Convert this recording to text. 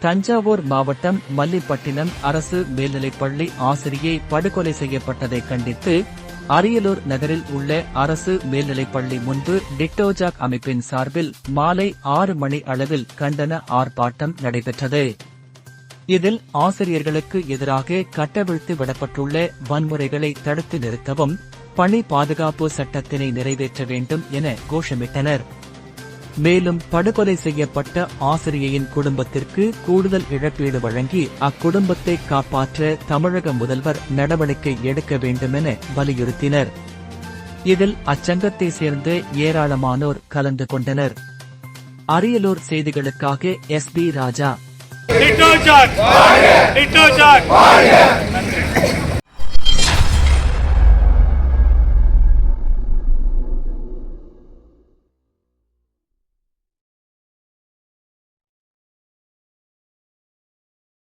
தஞ்சாவூர் மாவட்டம் மல்லிப்பட்டினம் அரசு மேல்நிலைப்பள்ளி ஆசிரியை படுகொலை செய்யப்பட்டதை கண்டித்து அரியலூர் நகரில் உள்ள அரசு மேல்நிலைப்பள்ளி முன்பு டிக்டோஜாக் அமைப்பின் சார்பில் மாலை ஆறு மணி அளவில் கண்டன ஆர்ப்பாட்டம் நடைபெற்றது. இதில் ஆசிரியர்களுக்கு எதிராக கட்டவிழ்த்து விடப்பட்டுள்ள வன்முறைகளை தடுத்து நிறுத்தவும் பணி பாதுகாப்பு சட்டத்தினை நிறைவேற்ற வேண்டும் என கோஷமிட்டனர். மேலும் படுகொலை செய்யப்பட்ட ஆசிரியையின் குடும்பத்திற்கு கூடுதல் இழப்பீடு வழங்கி அக்குடும்பத்தை காப்பாற்ற தமிழக முதல்வர் நடவடிக்கை எடுக்க வேண்டும் என வலியுறுத்தினர். இதில் அச்சங்கத்தை சேர்ந்த ஏராளமானோர் கலந்து கொண்டனர். அரியலூர் செய்திகளுக்காக எஸ் பி ராஜா.